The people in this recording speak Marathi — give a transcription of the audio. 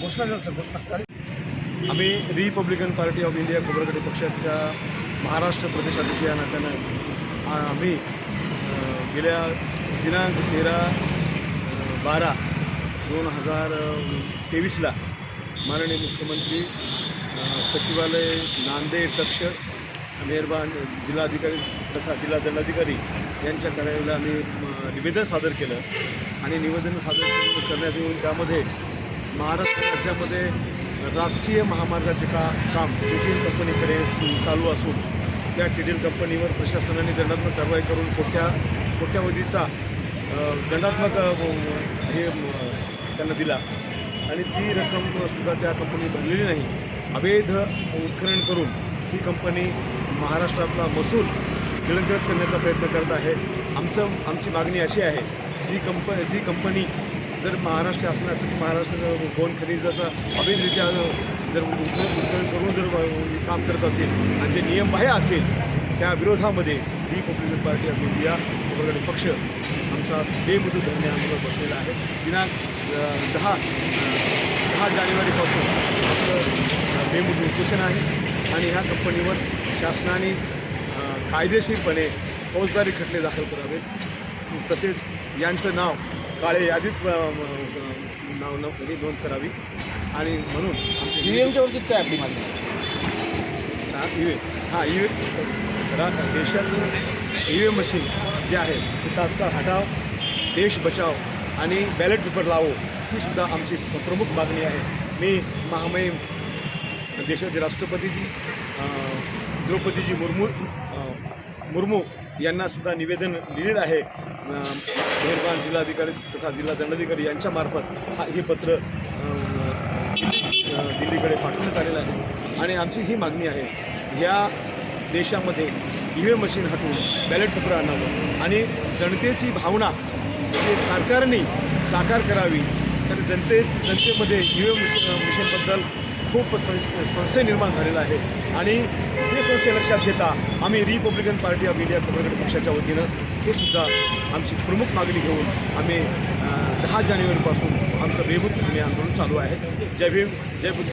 घोषणा द्या सर घोषणा. चालेल. आम्ही Republican Party of India Khobragade पक्षाच्या महाराष्ट्र प्रदेशाध्यक्ष या नात्यानं आम्ही गेल्या दिनांक तेरा बारा दोन हजार तेवीसला माननीय मुख्यमंत्री सचिवालय नांदेड कक्ष मेहरबान जिल्हाधिकारी तथा जिल्हा दंडाधिकारी यांच्या कार्यालयाला आम्ही निवेदन सादर केलं. आणि निवेदन सादर करण्यात येऊन त्यामध्ये महाराष्ट्र राज्यामध्ये राष्ट्रीय महामार्गाचे का काम केटीएल कंपनीकडे चालू असून त्या किडील कंपनीवर प्रशासनाने दंडात्मक कारवाई करून कोट्या कोट्यावधीचा दंडात्मक हे त्यांना दिला. आणि ती रक्कम सुद्धा त्या कंपनी भरलेली नाही. अवैध उत्खनन करून ही कंपनी महाराष्ट्रातला महसूल गिळंकृत करण्याचा प्रयत्न करत आहे. आमचं आमची मागणी अशी आहे जी कंप जी कंपनी जर महाराष्ट्र शासनासाठी महाराष्ट्र गोन खनिजाचा अवैधरित्या जर उत्खनन करून जर काम करत असेल आणि जे नियमबाह्य असेल त्या विरोधामध्ये रिपब्लिकन पार्टी ऑफ इंडिया वगैरे पक्ष आमचा बेमुदत धरणे आंदोलन बसलेला आहे. दिनांक दहा दहा जानेवारीपासून आपलं बेमुदत उपोषण आहे आणि ह्या कंपनीवर शासनाने कायदेशीरपणे फौजदारी खटले दाखल करावेत. तसेच यांचं नाव काळे यादीत नाव न नोंद करावी. आणि म्हणून आमचे ईव्हीएमच्या वरती काय आपली मागणी? हा ई व्ही हां ई रा देशाचं ई व्ही एम मशीन जे आहे ते तात्काळ हटाव देश बचाव आणि बॅलेट पेपर लावो ही सुद्धा आमची प्रमुख मागणी आहे. मी महामहिम देशाचे राष्ट्रपतीजी द्रौपदीजी मुर्मू मुर्मू यांनासुद्धा निवेदन लिहिलेलं आहे. मेहरबान जिल्हाधिकारी तथा जिल्हा दंडाधिकारी यांच्यामार्फत हा हे पत्र दिल्ली दिल्लीकडे पाठवण्यात आलेलं आहे. आणि आमची ही मागणी आहे या देशामध्ये ई व्ही एम मशीन हटवून बॅलेट पेपर आणावं. आणि जनतेची भावना हे सरकारने साकार करावी जनते जनतेमध्ये ई व्ही एम मिशनबद्दल खूप संश संशय निर्माण झालेला आहे. आणि हे संशय लक्षात घेता आम्ही रिपब्लिकन पार्टी ऑफ इंडिया कमरेगड पक्षाच्या वतीनं हे सुद्धा आमची प्रमुख मागणी घेऊन आम्ही दहा जानेवारीपासून आमचं बेभूत आंदोलन चालू आहे. जय भीम जय बुद्ध.